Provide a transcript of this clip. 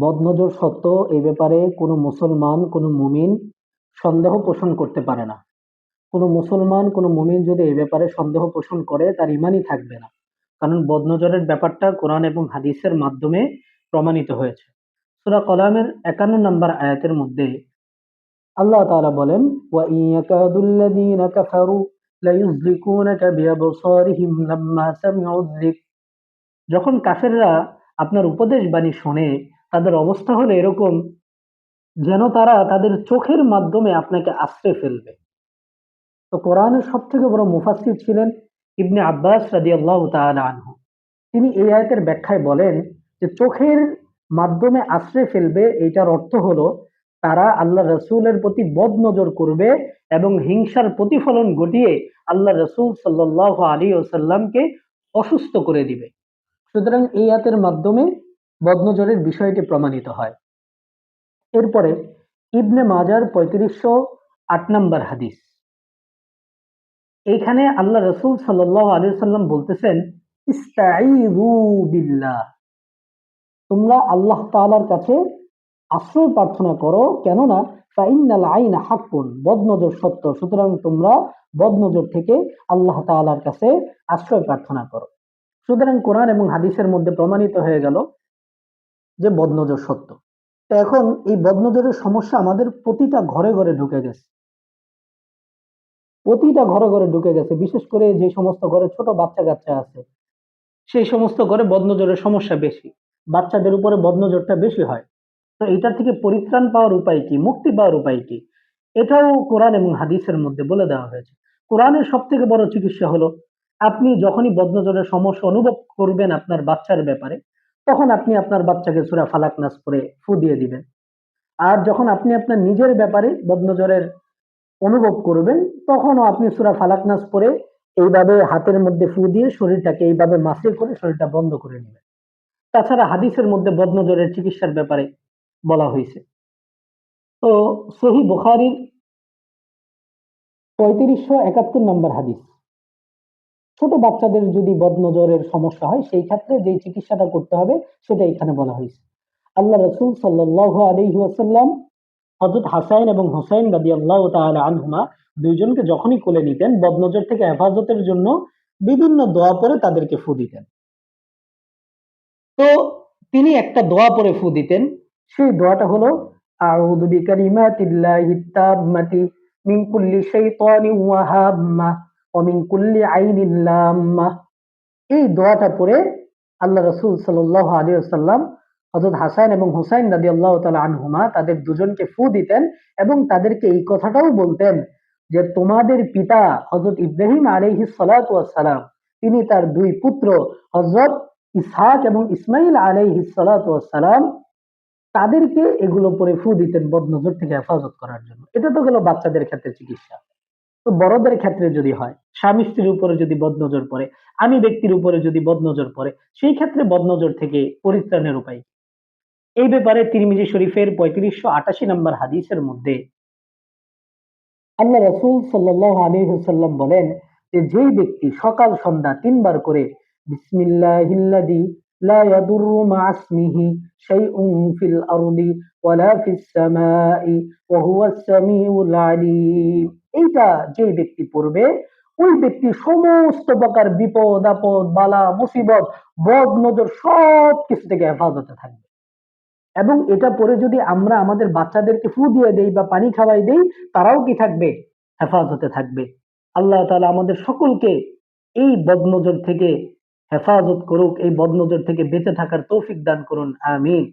বদনজর সত্য এই ব্যাপারে কোনো মুসলমান, কোনো মুমিন সন্দেহ পোষণ করতে পারে না। কোনো মুসলমান, কোনো মুমিন যদি এই ব্যাপারে সন্দেহ পোষণ করে, তার ইমানই থাকবে না। কারণ বদনজরের ব্যাপারটা কোরআন এবং হাদিসের মাধ্যমে প্রমাণিত হয়েছে। সূরা কলামের একান্ন নম্বর আয়াতের মধ্যে আল্লাহ তাআলা বলেন, ওয়া যখন কাফেররা আপনার উপদেশ বাণী শোনে তাদের অবস্থা হলো এরকম যেন তারা তাদের চোখের মাধ্যমে আপনাকে আশ্রয় ফেলবে। তো কোরআনের সব থেকে বড় মুফাসির ছিলেন ইবনে আব্বাস রাদিয়াল্লাহু তাআলা আনহু। তিনি এই আয়াতের ব্যাখ্যায় বলেন যে চোখের মাধ্যমে আশ্রয় ফেলবে এটার অর্থ হলো তারা আল্লাহ রসুলের প্রতি বদ নজর করবে এবং হিংসার প্রতিফলন ঘটিয়ে আল্লাহ রসুল সাল্লাহ আলী ওসাল্লামকে অসুস্থ করে দিবে। সুতরাং এই আয়াতের মাধ্যমে বদনজরের বিষয়টি প্রমাণিত হয়। এরপরে ইবনে মাজার পঁয়ত্রিশশো আট নম্বর হাদিস। এইখানে আল্লাহ রসুল সাল্লাহ আলী বলতেছেন তোমরা আল্লাহ তাআলার কাছে আশ্রয় প্রার্থনা করো, কেননা ফাইনাল আইন হাক্কুন, বদনজর সত্য। সুতরাং তোমরা বদনজর থেকে আল্লাহ তাআলার কাছে আশ্রয় প্রার্থনা করো। সুতরাং কোরআন এবং হাদিসের মধ্যে প্রমাণিত হয়ে গেল যে বদনজর সত্য। তো এখন এই বদনজরের সমস্যা আমাদের প্রতিটা ঘরে ঘরে ঢুকে গেছে। প্রতিটা ঘরে ঘরে ঢুকে গেছে, বিশেষ করে যে সমস্ত ঘরে ছোট বাচ্চা কাচ্চা আছে, সেই সমস্ত ঘরে বদনজরের সমস্যা বেশি। বাচ্চাদের উপরে বদনজরটা বেশি হয়। তো এটা থেকে পরিত্রাণ পাওয়ার উপায় কি? মুক্তি পাওয়ার উপায় কি? এটাও কোরআন এবং হাদিসের মধ্যে বলে দেওয়া হয়েছে। কোরআনের সব থেকে বড় চিকিৎসা হলো, আপনি যখনই বদনজরের সমস্যা অনুভব করবেন আপনার বাচ্চার ব্যাপারে তখন আপনি আপনার বাচ্চাকে সুরা ফালাক নাস করে ফু দিয়ে দিবেন। আর যখন আপনি আপনার নিজের ব্যাপারে বদনজরের অনুভব করবেন, তখনও আপনি সুরা ফালাক নাস পরে এইভাবে হাতের মধ্যে ফু দিয়ে শরীরটাকে এইভাবে মাসে করে শরীরটা বন্ধ করে নেবেন। তাছাড়া হাদিসের মধ্যে বদনজরের চিকিৎসার ব্যাপারে বলা হয়েছে। তো সহি বুখারির পঁয়ত্রিশশো একাত্তর নম্বর হাদিস। ছোট বাচ্চাদের যদি বদনজরের সমস্যা হয়, সেই ক্ষেত্রে যেই চিকিৎসাটা করতে হবে, সেটা এখানে বলা হয়েছে। আল্লাহ রসুল সাল্লাহ আলহি আসাল্লাম হজরত হাসাইন এবং হোসাইন গাদি আল্লাহ আনহুমা দুইজনকে যখনই কোলে নিতেন, বদনজর থেকে হেফাজতের জন্য বিভিন্ন দোয়া পরে তাদেরকে ফু দিতেন। তো তিনি একটা দোয়া পরে ফু দিতেন। সেই দোয়াটা হলো, আউযু বিকালিমাতিল্লাহি তাম্মাতি মিন কুল্লি শাইতানিন ওয়া হাম্মা ওয়া কুল্লি এই দোয়াটা পড়ে আল্লাহ রাসূল আলাইহি ওয়াসাল্লাম হযরত হাসান এবং হুসাইন তাআলা আনহুমা তাদের দুজনকে ফু দিতেন এবং তাদেরকে এই কথাটাও বলতেন যে তোমাদের পিতা হযরত ইব্রাহিম ওয়াস সালাম তিনি তার দুই পুত্র হযরত ইসহাক এবং ইসমাইল ওয়াস সালাম তাদেরকে এগুলো পরে ফু দিতেন বদনজর থেকে হেফাজত করার জন্য। এটা তো গেল বাচ্চাদের ক্ষেত্রে চিকিৎসা। তো বড়দের ক্ষেত্রে যদি হয়, স্বামী স্ত্রীর উপরে যদি বদনজর পড়ে, আমি ব্যক্তির উপরে যদি বদনজর পড়ে, সেই ক্ষেত্রে বদনজর থেকে পরিত্রাণের উপায় এই ব্যাপারে তিরমিজি শরীফের পঁয়ত্রিশশো আটাশি নম্বর হাদিসের মধ্যে আল্লাহ রসুল সাল্লাহ আলহিহাল্লাম বলেন যে, যেই ব্যক্তি সকাল, সন্ধ্যা তিনবার করে বিসমিল্লাহিল্লাদি লা ইয়াদুরু মা ইসমিহি শাইউন ফিল আরদি ওয়ালা ফিস সামাই ওয়া হুয়াস সামিউল আলিম। এইটা যে ব্যক্তি পড়বে, ওই ব্যক্তি সমস্ত প্রকার বিপদ, আপদ, বালা, মুসিবত, বদ, নজর সব কিছু থেকে হেফাজতে থাকবে। এবং এটা পরে যদি আমরা আমাদের বাচ্চাদেরকে ফু দিয়ে দেই বা পানি খাওয়াই দেই, তারাও কি থাকবে? হেফাজতে থাকবে। আল্লাহ তালা আমাদের সকলকে এই বদনজর থেকে হেফাজত করুক, এই বদনজর থেকে বেঁচে থাকার তৌফিক দান করুন, আমিন।